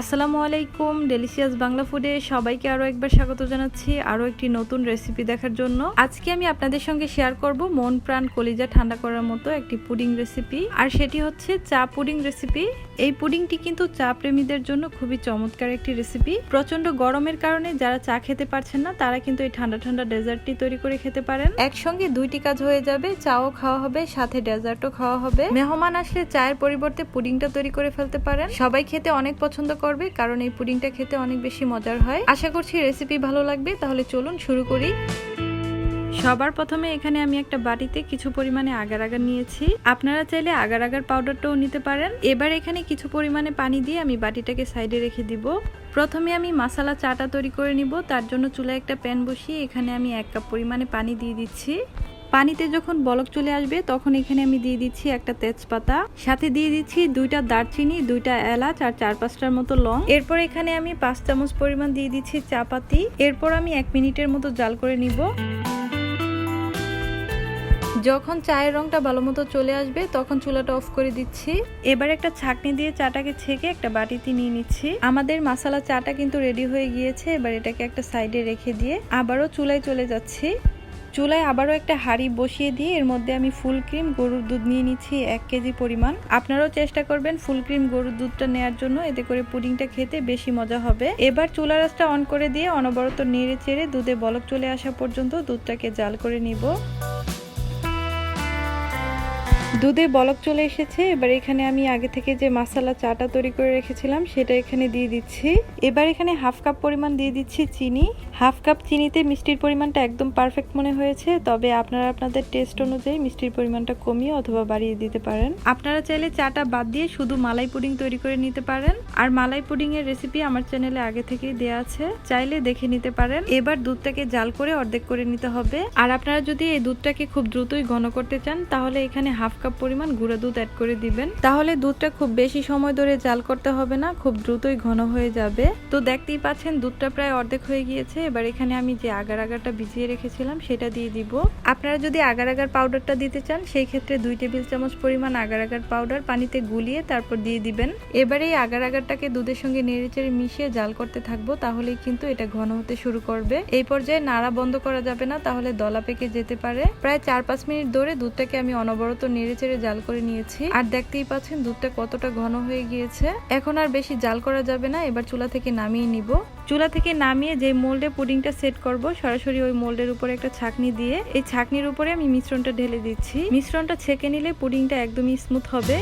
আসসালামু আলাইকুম ডেলিশিয়াস বাংলা ফুডে সবাইকে আরও একবার স্বাগত জানাচ্ছি আরও একটি নতুন রেসিপি দেখার জন্য। আজকে আমি আপনাদের সঙ্গে শেয়ার করব মন প্রাণ কলিজা ঠান্ডা করার মতো একটি পুডিং রেসিপি আর সেটি হচ্ছে চা পুডিং রেসিপি এই পুডিংটি কিন্তু চা প্রেমীদের জন্য খুবই চমৎকার একটি রেসিপি প্রচণ্ড গরমের কারণে যারা চা খেতে পারছেন না, তারা কিন্তু এই ঠান্ডা ঠান্ডা ডেজার্টটি তৈরি করে খেতে পারেন। একসঙ্গে দুইটি কাজ হয়ে যাবে, চাও খাওয়া হবে, সাথে ডেজার্টও খাওয়া হবে। মেহমান আসলে চায়ের পরিবর্তে পুডিংটা তৈরি করে ফেলতে পারেন। সবাই খেতে অনেক পছন্দ করবে, কারণ এই পুডিংটা খেতে অনেক বেশি মজার হয়। আশা করছি রেসিপি ভালো লাগবে, তাহলে চলুন শুরু করি। সবার প্রথমে এখানে আমি একটা বাটিতে কিছু পরিমাণে আগার আগার নিয়েছি। আপনারা চাইলে আগার আগার পাউডারটাও নিতে পারেন। এবার এখানে কিছু পরিমাণে পানি দিয়ে আমি বাটিটাকে সাইডে রেখে দিব। প্রথমে আমি মশালা চাটা তৈরি করে নিব, তার জন্য চুলায় একটা প্যান বসিয়ে এখানে আমি এক কাপ পরিমাণে পানি দিয়ে দিচ্ছি। পানিতে যখন বলক চলে আসবে, তখন এখানে আমি দিয়ে দিচ্ছি একটা তেজপাতা। সাথে দিয়ে দিচ্ছি দুইটা দারচিনি, দুইটা এলাচ আর চার পাঁচটার মতো লং। এরপর এখানে আমি পাঁচ চামচ পরিমাণ দিয়ে দিচ্ছি চাপাতি এরপর আমি এক মিনিটের মতো জাল করে নিব। যখন চায়ের রংটা ভালো মতো চলে আসবে, তখন চুলাটা অফ করে দিচ্ছি। এবার একটা ছাকনি দিয়ে চাটাকে ছেঁকে একটা বাটিতে নিয়ে নিচ্ছি। আমাদের মশালা চাটা কিন্তু রেডি হয়ে গিয়েছে, এবার এটাকে একটা সাইডে রেখে দিয়ে আবারও চুলায় চলে যাচ্ছি। চুলায় আবারও একটা হাঁড়ি বসিয়ে দিয়ে এর মধ্যে আমি ফুল ক্রিম, গরুর দুধ নিয়ে নিচ্ছি এক কেজি পরিমাণ। আপনারাও চেষ্টা করবেন ফুল ক্রিম, গরুর দুধটা নেয়ার জন্য। এতে করে পুডিংটা খেতে বেশি মজা হবে। এবার চুলা রাসটা অন করে দিয়ে অনবরত নেড়ে চেড়ে দুধে বলক চলে আসা পর্যন্ত দুধটাকে জাল করে নিব। দুধে বলক চলে এসেছে। এবার এখানে আমি আগে থেকে যে মশালা চাটা তৈরি করে রেখেছিলাম, সেটা এখানে দিয়ে দিচ্ছি। এবার এখানে হাফ কাপ পরিমাণ দিয়ে দিচ্ছি চিনি। হাফ কাপ চিনিতে মিষ্টির পরিমাণটা একদম পারফেক্ট মনে হয়েছে, তবে আপনারা আপনাদের টেস্ট অনুযায়ী মিষ্টির পরিমাণটা কমিয়ে অথবা বাড়িয়ে দিতে পারেন। আপনারা চাইলে চাটা বাদ দিয়ে শুধু মালাই পুডিং তৈরি করে নিতে পারেন। আর মালাই পুডিং এর রেসিপি আমার চ্যানেলে আগে থেকেই দেওয়া আছে, চাইলে দেখে নিতে পারেন। এবার দুধটাকে জাল করে অর্ধেক করে নিতে হবে। আর আপনারা যদি এই দুধটাকে খুব দ্রুতই ঘন করতে চান, তাহলে এখানে হাফ কাপ পরিমাণ গুঁড়া দুধ অ্যাড করে দিবেন। তাহলে দুধটা খুব বেশি সময় ধরে জাল করতে হবে না খুব দ্রুতই ঘন হয়ে যাবে। তো দেখতেই পাচ্ছেন দুধটা প্রায় অর্ধেক হয়ে গিয়েছে। এবার এখানে আমি যে আগার আগারটা ভিজিয়ে রেখেছিলাম সেটা দিয়ে দিব। আপনারা যদি আগার আগার পাউডারটা দিতে চান সেই ক্ষেত্রে দুই টেবিল চামচ পরিমাণ আগার আগার পাউডার পানিতে গুলিয়ে তারপর দিয়ে দিবেন। এবারে এই আগার আগারটাকে দুধের সঙ্গে নেড়েচেড়ে মিশিয়ে জাল করতে থাকব তাহলেই কিন্তু এটা ঘন হতে শুরু করবে। এই পর্যায়ে নাড়া বন্ধ করা যাবে না তাহলে দলা পেকে যেতে পারে। প্রায় চার পাঁচ মিনিট ধরে দুধটাকে আমি অনবরত নেড়েচেড়ে জাল করে নিয়েছি। আর দেখতেই পাচ্ছেন, দুধটা কতটা ঘন হয়ে গিয়েছে। এখন আর বেশি জাল করা যাবে না, এবার চুলা থেকে নামিয়ে নিব। চুলা থেকে নামিয়ে যে মোল্ডে পুডিংটা সেট করব, সরাসরি ওই মোল্ডের উপরে একটা ছাকনি দিয়ে। এই ছাকনির উপরে আমি মিশ্রণটা ঢেলে দিচ্ছি। মিশ্রণটা ছেঁকে নিলে পুডিংটা একদমই স্মুথ হবে।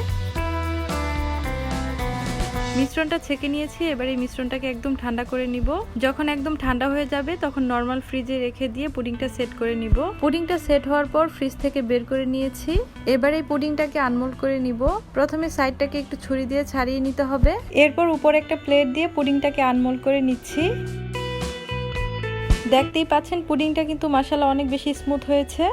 মিশ্রণটা ছেঁকে নিয়েছি, এবার এই মিশ্রণটাকে একদম ঠান্ডা করে নিব। যখন একদম ঠান্ডা হয়ে যাবে, তখন নর্মাল ফ্রিজে রেখে দিয়ে পুডিংটা সেট করে নিব। পুডিংটা সেট হওয়ার পর ফ্রিজ থেকে বের করে নিয়েছি। এবার এই পুডিংটাকে আনমোল্ড করে নিব। প্রথমে সাইডটাকে একটু ছুরি দিয়ে ছাড়িয়ে নিতে হবে। এরপর উপর একটা প্লেট দিয়ে পুডিংটাকে আনমোল্ড করে নিচ্ছি। দেখতেই পাচ্ছেন পুডিংটা কিন্তু মশালা অনেক বেশি স্মুথ হয়েছে।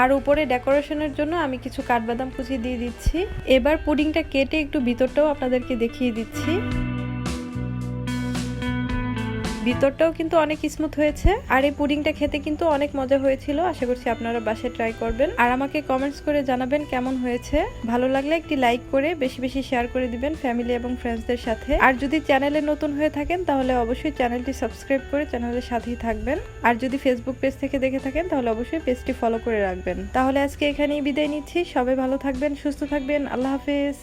আর উপরে ডেকোরেশনের জন্য আমি কিছু কাঠবাদাম কুচি দিয়ে দিচ্ছি। এবার পুডিংটা কেটে একটু ভিতরটাও আপনাদেরকে দেখিয়ে দিচ্ছি। ভিতরটাও কিন্তু অনেক স্মুথ হয়েছে। আর এই পুডিংটা খেতে কিন্তু অনেক মজা হয়েছিল। আশা করছি আপনারা বাসায় ট্রাই করবেন। আর আমাকে কমেন্টস করে জানাবেন কেমন হয়েছে। ভালো লাগলে একটি লাইক করে, বেশি বেশি শেয়ার করে দিবেন ফ্যামিলি এবং ফ্রেন্ডসদের সাথে। আর যদি চ্যানেলে নতুন হয়ে থাকেন, তাহলে অবশ্যই চ্যানেলটি সাবস্ক্রাইব করে চ্যানেলের সাথেই থাকবেন। আর যদি ফেসবুক পেজ থেকে দেখে থাকেন, তাহলে অবশ্যই পেজটি ফলো করে রাখবেন। তাহলে আজকে এখানেই বিদায় নিচ্ছি। সবাই ভালো থাকবেন, সুস্থ থাকবেন। আল্লাহ হাফেজ।